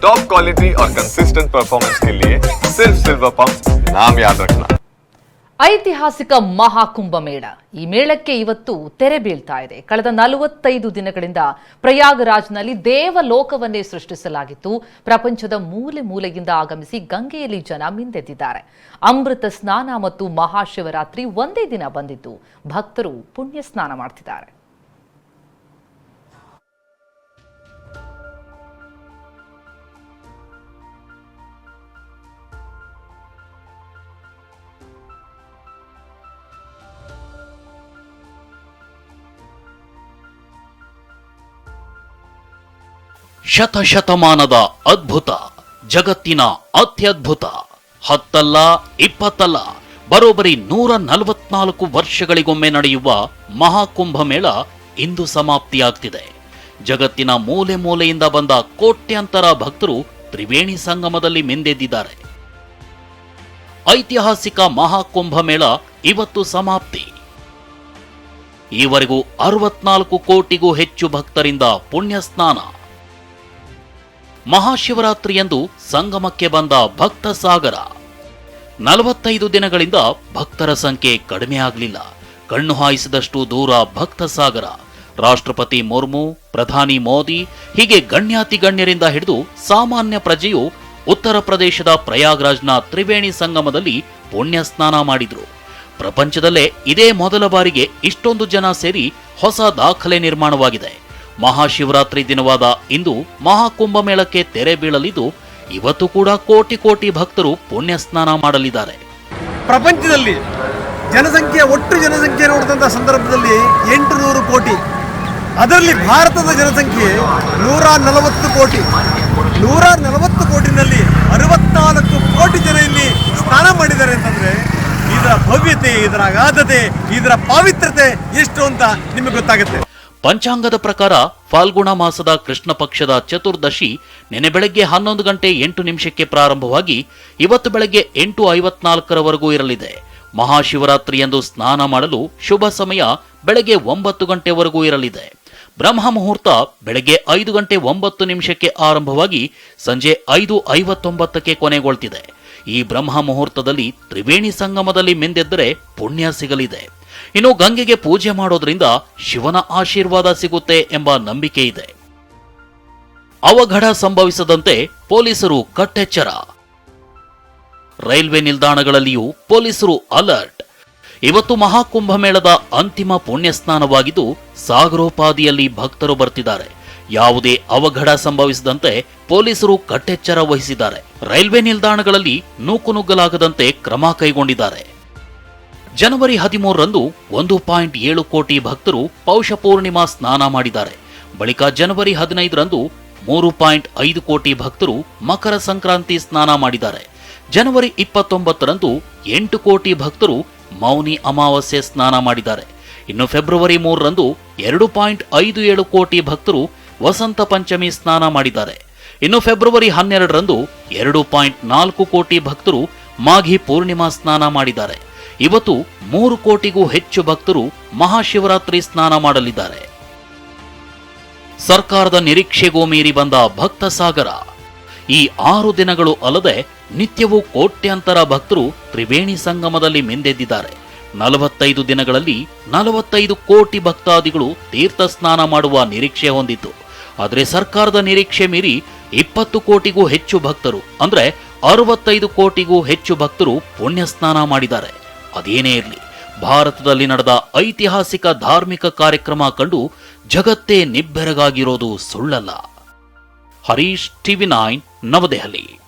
Top quality और consistent performance के लिए सिर्फ सिल्वर पंप नाम याद रखना ಐತಿಹಾಸಿಕ ಮಹಾಕುಂಭಮೇಳ ಈ ಮೇಳಕ್ಕೆ ಇವತ್ತು ತೆರೆ ಬೀಳ್ತಾ ಇದೆ ಕಳೆದ ನಲವತ್ತೈದು ದಿನಗಳಿಂದ ಪ್ರಯಾಗರಾಜ್ನಲ್ಲಿ ದೇವಲೋಕವನ್ನೇ ಸೃಷ್ಟಿಸಲಾಗಿತ್ತು ಪ್ರಪಂಚದ ಮೂಲೆ ಮೂಲೆಯಿಂದ ಆಗಮಿಸಿ ಗಂಗೆಯಲ್ಲಿ ಜನ ಮಿಂದೆದ್ದಿದ್ದಾರೆ ಅಮೃತ ಸ್ನಾನ ಮತ್ತು ಮಹಾಶಿವರಾತ್ರಿ ಒಂದೇ ದಿನ ಬಂದಿದ್ದು ಭಕ್ತರು ಪುಣ್ಯ ಸ್ನಾನ ಮಾಡ್ತಿದ್ದಾರೆ ಶತಶತಮಾನದ ಅದ್ಭುತ, ಜಗತ್ತಿನ ಅತ್ಯದ್ಭುತ. ಹತ್ತಲ್ಲ, ಇಪ್ಪತ್ತಲ್ಲ, ಬರೋಬರಿ ನೂರ ನಲವತ್ನಾಲ್ಕು ವರ್ಷಗಳಿಗೊಮ್ಮೆ ನಡೆಯುವ ಮಹಾಕುಂಭ ಮೇಳ ಇಂದು ಸಮಾಪ್ತಿಯಾಗ್ತಿದೆ. ಜಗತ್ತಿನ ಮೂಲೆ ಮೂಲೆಯಿಂದ ಬಂದ ಕೋಟ್ಯಾಂತರ ಭಕ್ತರು ತ್ರಿವೇಣಿ ಸಂಗಮದಲ್ಲಿ ಮಿಂದೆದ್ದಿದ್ದಾರೆ. ಐತಿಹಾಸಿಕ ಮಹಾಕುಂಭ ಮೇಳ ಇವತ್ತು ಸಮಾಪ್ತಿ. ಈವರೆಗೂ ಅರವತ್ನಾಲ್ಕು ಕೋಟಿಗೂ ಹೆಚ್ಚು ಭಕ್ತರಿಂದ ಪುಣ್ಯ ಸ್ನಾನ ಮಹಾಶಿವರಾತ್ರಿಯಂದು ಸಂಗಮಕ್ಕೆ ಬಂದ ಭಕ್ತ ಸಾಗರ. ನಲವತ್ತೈದು ದಿನಗಳಿಂದ ಭಕ್ತರ ಸಂಖ್ಯೆ ಕಡಿಮೆ ಆಗಲಿಲ್ಲ. ಕಣ್ಣು ಹಾಯಿಸಿದಷ್ಟು ದೂರ ಭಕ್ತ ಸಾಗರ. ರಾಷ್ಟ್ರಪತಿ ಮುರ್ಮು, ಪ್ರಧಾನಿ ಮೋದಿ, ಹೀಗೆ ಗಣ್ಯಾತಿ ಗಣ್ಯರಿಂದ ಹಿಡಿದು ಸಾಮಾನ್ಯ ಪ್ರಜೆಯು ಉತ್ತರ ಪ್ರದೇಶದ ಪ್ರಯಾಗ್ರಾಜ್ನ ತ್ರಿವೇಣಿ ಸಂಗಮದಲ್ಲಿ ಪುಣ್ಯ ಸ್ನಾನ ಮಾಡಿದ್ರು. ಪ್ರಪಂಚದಲ್ಲೇ ಇದೇ ಮೊದಲ ಬಾರಿಗೆ ಇಷ್ಟೊಂದು ಜನ ಸೇರಿ ಹೊಸ ದಾಖಲೆ ನಿರ್ಮಾಣವಾಗಿದೆ. ಮಹಾಶಿವರಾತ್ರಿ ದಿನವಾದ ಇಂದು ಮಹಾಕುಂಭ ಮೇಳಕ್ಕೆ ತೆರೆ ಬೀಳಲಿದ್ದು, ಇವತ್ತು ಕೂಡ ಕೋಟಿ ಕೋಟಿ ಭಕ್ತರು ಪುಣ್ಯ ಸ್ನಾನ ಮಾಡಲಿದ್ದಾರೆ. ಪ್ರಪಂಚದಲ್ಲಿ ಜನಸಂಖ್ಯೆ, ಒಟ್ಟು ಜನಸಂಖ್ಯೆ ನೋಡಿದಂಥ ಸಂದರ್ಭದಲ್ಲಿ ಎಂಟು ನೂರು ಕೋಟಿ. ಅದರಲ್ಲಿ ಭಾರತದ ಜನಸಂಖ್ಯೆ ನೂರ ನಲವತ್ತು ಕೋಟಿ. ನೂರ ನಲವತ್ತು ಕೋಟಿನಲ್ಲಿ ಅರವತ್ನಾಲ್ಕು ಕೋಟಿ ಜನ ಇಲ್ಲಿ ಸ್ನಾನ ಮಾಡಿದ್ದಾರೆ ಅಂತಂದ್ರೆ, ಇದರ ಭವ್ಯತೆ, ಇದರ ಅಗಾಧತೆ ಇದರ ಪಾವಿತ್ರತೆ ಎಷ್ಟು ಅಂತ ನಿಮಗೆ ಗೊತ್ತಾಗುತ್ತೆ. ಪಂಚಾಂಗದ ಪ್ರಕಾರ ಫಾಲ್ಗುಣ ಮಾಸದ ಕೃಷ್ಣ ಪಕ್ಷದ ಚತುರ್ದಶಿ ನಿನ್ನೆ ಬೆಳಗ್ಗೆ ಹನ್ನೊಂದು ಗಂಟೆ ಎಂಟು ನಿಮಿಷಕ್ಕೆ ಪ್ರಾರಂಭವಾಗಿ ಇವತ್ತು ಬೆಳಗ್ಗೆ ಎಂಟು ಐವತ್ನಾಲ್ಕರವರೆಗೂ ಇರಲಿದೆ. ಮಹಾಶಿವರಾತ್ರಿಯಂದು ಸ್ನಾನ ಮಾಡಲು ಶುಭ ಸಮಯ ಬೆಳಗ್ಗೆ ಒಂಬತ್ತು ಗಂಟೆವರೆಗೂ ಇರಲಿದೆ. ಬ್ರಹ್ಮ ಮುಹೂರ್ತ ಬೆಳಗ್ಗೆ ಐದು ಗಂಟೆ ಒಂಬತ್ತು ನಿಮಿಷಕ್ಕೆ ಆರಂಭವಾಗಿ ಸಂಜೆ ಐದು ಐವತ್ತೊಂಬತ್ತಕ್ಕೆ ಕೊನೆಗೊಳ್ತಿದೆ. ಈ ಬ್ರಹ್ಮ ಮುಹೂರ್ತದಲ್ಲಿ ತ್ರಿವೇಣಿ ಸಂಗಮದಲ್ಲಿ ಮಿಂದೆದ್ದರೆ ಪುಣ್ಯ ಸಿಗಲಿದೆ. ಇನ್ನು ಗಂಗೆಗೆ ಪೂಜೆ ಮಾಡೋದ್ರಿಂದ ಶಿವನ ಆಶೀರ್ವಾದ ಸಿಗುತ್ತೆ ಎಂಬ ನಂಬಿಕೆ ಇದೆ. ಅವಘಡ ಸಂಭವಿಸದಂತೆ ಪೊಲೀಸರು ಕಟ್ಟೆಚ್ಚರ. ರೈಲ್ವೆ ನಿಲ್ದಾಣಗಳಲ್ಲಿಯೂ ಪೊಲೀಸರು ಅಲರ್ಟ್. ಇವತ್ತು ಮಹಾಕುಂಭ ಮೇಳದ ಅಂತಿಮ ಪುಣ್ಯ ಸ್ನಾನವಾಗಿದ್ದು ಸಾಗರೋಪಾದಿಯಲ್ಲಿ ಭಕ್ತರು ಬರ್ತಿದ್ದಾರೆ. ಯಾವುದೇ ಅವಘಡ ಸಂಭವಿಸದಂತೆ ಪೊಲೀಸರು ಕಟ್ಟೆಚ್ಚರ ವಹಿಸಿದ್ದಾರೆ. ರೈಲ್ವೆ ನಿಲ್ದಾಣಗಳಲ್ಲಿ ನೂಕುನುಗ್ಗಲಾಗದಂತೆ ಕ್ರಮ ಕೈಗೊಂಡಿದ್ದಾರೆ. ಜನವರಿ ಹದಿಮೂರರಂದು ಒಂದು ಪಾಯಿಂಟ್ ಏಳು ಕೋಟಿ ಭಕ್ತರು ಪೌಷ ಪೂರ್ಣಿಮಾ ಸ್ನಾನ ಮಾಡಿದ್ದಾರೆ. ಬಳಿಕ ಜನವರಿ ಹದಿನೈದರಂದು ಮೂರು ಪಾಯಿಂಟ್ ಐದು ಕೋಟಿ ಭಕ್ತರು ಮಕರ ಸಂಕ್ರಾಂತಿ ಸ್ನಾನ ಮಾಡಿದ್ದಾರೆ. ಜನವರಿ ಇಪ್ಪತ್ತೊಂಬತ್ತರಂದು ಎಂಟು ಕೋಟಿ ಭಕ್ತರು ಮೌನಿ ಅಮಾವಾಸ್ಯೆ ಸ್ನಾನ ಮಾಡಿದ್ದಾರೆ. ಇನ್ನು ಫೆಬ್ರವರಿ ಮೂರರಂದು ಎರಡು ಪಾಯಿಂಟ್ ಐದು ಏಳು ಕೋಟಿ ಭಕ್ತರು ವಸಂತ ಪಂಚಮಿ ಸ್ನಾನ ಮಾಡಿದ್ದಾರೆ. ಇನ್ನು ಫೆಬ್ರವರಿ ಹನ್ನೆರಡರಂದು ಎರಡು ಪಾಯಿಂಟ್ ನಾಲ್ಕು ಕೋಟಿ ಭಕ್ತರು ಮಾಘಿ ಪೂರ್ಣಿಮಾ ಸ್ನಾನ ಮಾಡಿದ್ದಾರೆ. ಇವತ್ತು ಮೂರು ಕೋಟಿಗೂ ಹೆಚ್ಚು ಭಕ್ತರು ಮಹಾಶಿವರಾತ್ರಿ ಸ್ನಾನ ಮಾಡಲಿದ್ದಾರೆ. ಸರ್ಕಾರದ ನಿರೀಕ್ಷೆಗೂ ಮೀರಿ ಬಂದ ಭಕ್ತ ಸಾಗರ. ಈ ಆರು ದಿನಗಳು ಅಲ್ಲದೆ ನಿತ್ಯವೂ ಕೋಟ್ಯಾಂತರ ಭಕ್ತರು ತ್ರಿವೇಣಿ ಸಂಗಮದಲ್ಲಿ ಮಿಂದೆದ್ದಿದ್ದಾರೆ. ನಲವತ್ತೈದು ದಿನಗಳಲ್ಲಿ ನಲವತ್ತೈದು ಕೋಟಿ ಭಕ್ತಾದಿಗಳು ತೀರ್ಥ ಸ್ನಾನ ಮಾಡುವ ನಿರೀಕ್ಷೆ ಹೊಂದಿತ್ತು. ಆದರೆ ಸರ್ಕಾರದ ನಿರೀಕ್ಷೆ ಮೀರಿ ಇಪ್ಪತ್ತು ಕೋಟಿಗೂ ಹೆಚ್ಚು ಭಕ್ತರು, ಅಂದ್ರೆ ಅರವತ್ತೈದು ಕೋಟಿಗೂ ಹೆಚ್ಚು ಭಕ್ತರು ಪುಣ್ಯ ಸ್ನಾನ ಮಾಡಿದ್ದಾರೆ. ಅದೇನೇ ಇರಲಿ, ಭಾರತದಲ್ಲಿ ನಡೆದ ಐತಿಹಾಸಿಕ ಧಾರ್ಮಿಕ ಕಾರ್ಯಕ್ರಮ ಕಂಡು ಜಗತ್ತೇ ನಿಬ್ಬೆರಗಾಗಿರೋದು ಸುಳ್ಳಲ್ಲ. Harish TV nine, Navadehali.